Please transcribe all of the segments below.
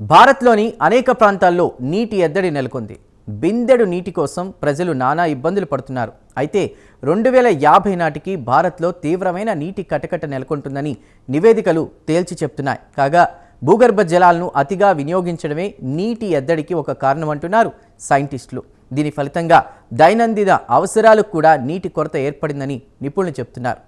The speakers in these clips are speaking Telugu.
భారత్లోని అనేక ప్రాంతాల్లో నీటి ఎద్దడి నెలకొంది. బిందెడు నీటి కోసం ప్రజలు నానా ఇబ్బందులు పడుతున్నారు. అయితే రెండు వేల యాభై నాటికి భారత్లో తీవ్రమైన నీటి కటకట నెలకొంటుందని నివేదికలు తేల్చి చెప్తున్నాయి. కాగా భూగర్భ జలాలను అతిగా వినియోగించడమే నీటి ఎద్దడికి ఒక కారణమంటున్నారు సైంటిస్టులు. దీని ఫలితంగా దైనందిన అవసరాలకు కూడా నీటి కొరత ఏర్పడిందని నిపుణులు చెప్తున్నారు.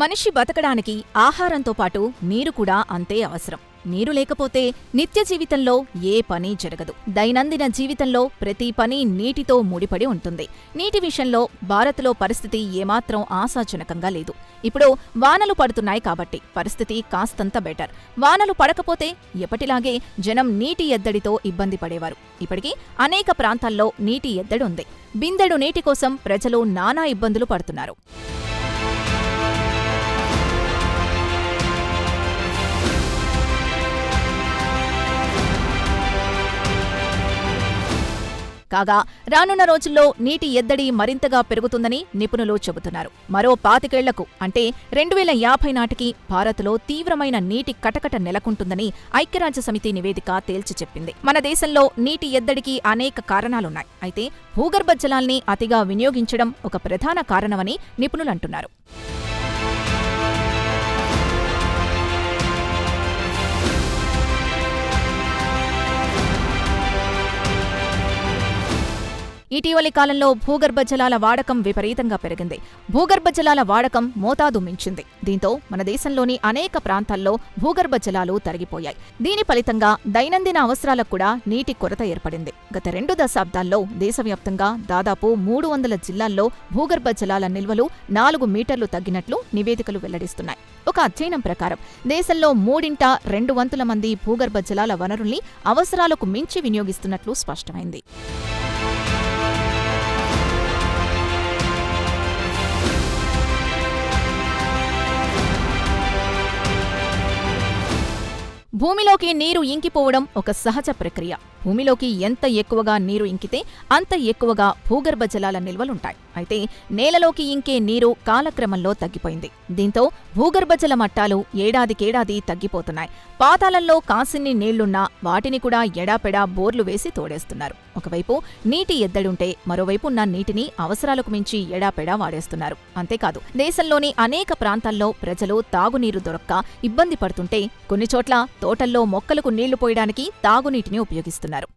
మనిషి బతకడానికి ఆహారంతో పాటు నీరు కూడా అంతే అవసరం. నీరు లేకపోతే నిత్య జీవితంలో ఏ పని జరగదు. దైనందిన జీవితంలో ప్రతి పని నీటితో ముడిపడి ఉంటుంది. నీటి విషయంలో భారత్లో పరిస్థితి ఏమాత్రం ఆశాజనకంగా లేదు. ఇప్పుడు వానలు పడుతున్నాయి కాబట్టి పరిస్థితి కాస్తంత బెటర్. వానలు పడకపోతే ఎప్పటిలాగే జనం నీటి ఎద్దడితో ఇబ్బంది పడేవారు. ఇప్పటికీ అనేక ప్రాంతాల్లో నీటి ఎద్దడి ఉంది బిందెడు నీటి కోసం ప్రజలు నానా ఇబ్బందులు పడుతున్నారు. కాగా రానున్న రోజుల్లో నీటి ఎద్దడి మరింతగా పెరుగుతుందని నిపుణులు చెబుతున్నారు. మరో పాతికేళ్ళకు అంటే రెండు వేల యాభై నాటికి భారత్లో తీవ్రమైన నీటి కటకట నెలకొంటుందని ఐక్యరాజ్య సమితి నివేదిక తేల్చి చెప్పింది. మన దేశంలో నీటి ఎద్దడికి అనేక కారణాలున్నాయి. అయితే భూగర్భ జలాల్ని అతిగా వినియోగించడం ఒక ప్రధాన కారణమని నిపుణులంటున్నారు ఇటీవలి కాలంలో భూగర్భ జలాల వాడకం విపరీతంగా పెరిగింది. భూగర్భ జలాల వాడకం మోతాదు మించింది. దీంతో మన దేశంలోని అనేక ప్రాంతాల్లో భూగర్భ జలాలు తరిగిపోయాయి. దీని ఫలితంగా దైనందిన అవసరాలకు కూడా నీటి కొరత ఏర్పడింది. గత రెండు దశాబ్దాల్లో దేశవ్యాప్తంగా దాదాపు మూడు వందల జిల్లాల్లో భూగర్భ జలాల నిల్వలు నాలుగు మీటర్లు తగ్గినట్లు నివేదికలు వెల్లడిస్తున్నాయి. ఒక అధ్యయనం ప్రకారం దేశంలో మూడింట రెండు వంతుల మంది భూగర్భ జలాల వనరుల్ని అవసరాలకు మించి వినియోగిస్తున్నట్లు స్పష్టమైంది. భూమిలోకి నీరు ఇంకిపోవడం ఒక సహజ ప్రక్రియ. భూమిలోకి ఎంత ఎక్కువగా నీరు ఇంకితే అంత ఎక్కువగా భూగర్భ జలాల నిల్వలుంటాయి. అయితే నేలలోకి ఇంకే నీరు కాలక్రమంలో తగ్గిపోయింది. దీంతో భూగర్భజల మట్టాలు ఏడాదికేడాది తగ్గిపోతున్నాయి. పాతాళంలో కాసిన్ని నీళ్ళున్నా వాటిని కూడా ఎడాపెడా బోర్లు వేసి తోడేస్తున్నారు. ఒకవైపు నీటి ఎద్దడుంటే మరోవైపు ఉన్న నీటిని అవసరాలకు మించి ఎడాపెడా వాడేస్తున్నారు. అంతేకాదు దేశంలోని అనేక ప్రాంతాల్లో ప్రజలు తాగునీరు దొరక్క ఇబ్బంది పడుతుంటే కొన్ని చోట్ల తోటల్లో మొక్కలకు నీళ్ళు పోయడానికి తాగునీటిని ఉపయోగిస్తున్నారు.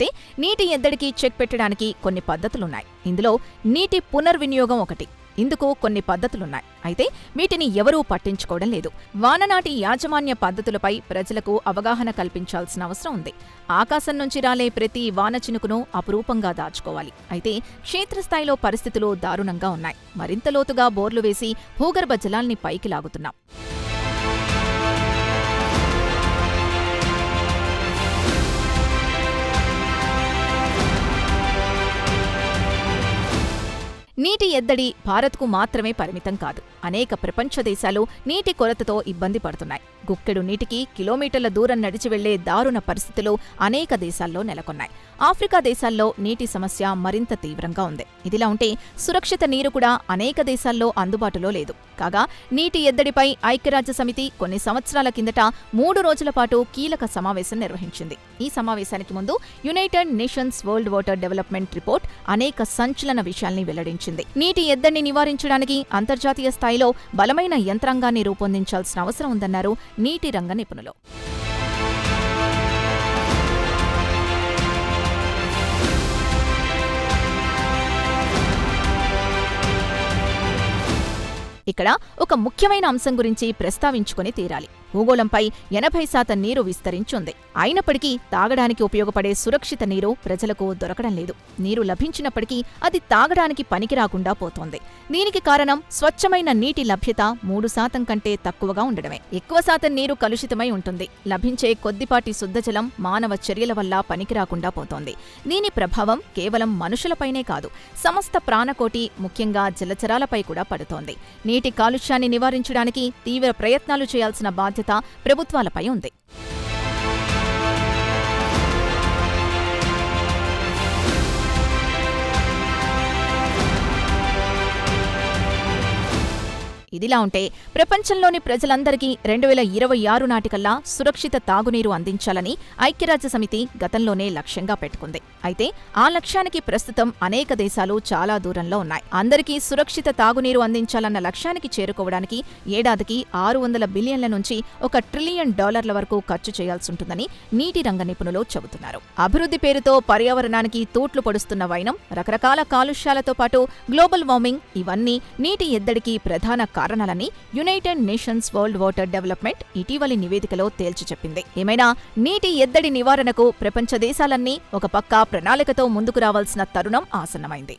అయితే నీటి ఎద్దడికి చెక్ పెట్టడానికి కొన్ని పద్ధతులున్నాయి. ఇందులో నీటి పునర్వినియోగం ఒకటి. ఇందుకు కొన్ని పద్ధతులున్నాయి. అయితే వీటిని ఎవరూ పట్టించుకోవడం లేదు. వాననాటి యాజమాన్య పద్ధతులపై ప్రజలకు అవగాహన కల్పించాల్సిన అవసరం ఉంది. ఆకాశం నుంచి రాలే ప్రతి వాన చినుకును అపురూపంగా దాచుకోవాలి. అయితే క్షేత్రస్థాయిలో పరిస్థితులు దారుణంగా ఉన్నాయి. మరింత లోతుగా బోర్లు వేసి భూగర్భ జలాల్ని పైకి లాగుతున్నాం. నీటి ఎద్దడి భారత్కు మాత్రమే పరిమితం కాదు. అనేక ప్రపంచ దేశాలు నీటి కొరతతో ఇబ్బంది పడుతున్నాయి. గుక్కెడు నీటికి కిలోమీటర్ల దూరం నడిచి వెళ్ళే దారుణ పరిస్థితులు అనేక దేశాల్లో నెలకొన్నాయి. ఆఫ్రికా దేశాల్లో నీటి సమస్య మరింత తీవ్రంగా ఉంది. ఇదిలా ఉంటే సురక్షిత నీరు కూడా అనేక దేశాల్లో అందుబాటులో లేదు. కాగా నీటి ఎద్దడిపై ఐక్యరాజ్య సమితి కొన్ని సంవత్సరాల కిందట మూడు రోజుల పాటు కీలక సమావేశం నిర్వహించింది. ఈ సమావేశానికి ముందు United Nations World Water Development Report అనేక సంచలన విషయాల్ని వెల్లడించింది. నీటి ఎద్దడిని నివారించడానికి అంతర్జాతీయ స్థాయిలో బలమైన యంత్రాంగాన్ని రూపొందించాల్సిన అవసరం ఉందన్నారు నీటి రంగ నిపుణులు. ఇక్కడ ఒక ముఖ్యమైన అంశం గురించి ప్రస్తావించుకొని తీరాలి. భూగోళంపై ఎనభై శాతం నీరు విస్తరించుంది. అయినప్పటికీ తాగడానికి ఉపయోగపడే సురక్షిత నీరు ప్రజలకు దొరకడం లేదు. నీరు లభించినప్పటికీ అది తాగడానికి పనికిరాకుండా పోతోంది. దీనికి కారణం స్వచ్ఛమైన నీటి లభ్యత మూడు శాతం కంటే తక్కువగా ఉండడమే. ఎక్కువ శాతం నీరు కలుషితమై ఉంటుంది. లభించే కొద్దిపాటి శుద్ధజలం మానవ చర్యల వల్ల పనికిరాకుండా పోతోంది. దీని ప్రభావం కేవలం మనుషులపైనే కాదు సమస్త ప్రాణకోటి ముఖ్యంగా జలచరాలపై కూడా పడుతోంది. నీటి కాలుష్యాన్ని నివారించడానికి తీవ్ర ప్రయత్నాలు చేయాల్సిన బాధ్యత ప్రభుత్వాలపై ఉంది. ఇదిలా ఉంటే ప్రపంచంలోని ప్రజలందరికీ రెండు వేల ఇరవై ఆరు నాటికల్లా సురక్షిత తాగునీరు అందించాలని ఐక్యరాజ్య సమితి గతంలోనే లక్ష్యంగా పెట్టుకుంది. అయితే ఆ లక్ష్యానికి ప్రస్తుతం అనేక దేశాలు చాలా దూరంలో ఉన్నాయి. అందరికీ సురక్షిత తాగునీరు అందించాలన్న లక్ష్యానికి చేరుకోవడానికి ఏడాదికి ఆరు వందల బిలియన్ల నుంచి ఒక ట్రిలియన్ డాలర్ల వరకు ఖర్చు చేయాల్సి ఉంటుందని నీటి రంగ నిపుణులు చెబుతున్నారు. అభివృద్ధి పేరుతో పర్యావరణానికి తూట్లు పొడుస్తున్న వైనం రకరకాల కాలుష్యాలతో పాటు గ్లోబల్ వార్మింగ్ ఇవన్నీ నీటి ఎద్దడికి ప్రధాన కారణాలని United Nations World Water Development ఇటీవలి నివేదికలో తేల్చి చెప్పింది. ఏమైనా నీటి ఎద్దడి నివారణకు ప్రపంచ దేశాలన్నీ ఒక పక్క ప్రణాళికతో ముందుకు రావాల్సిన తరుణం ఆసన్నమైంది.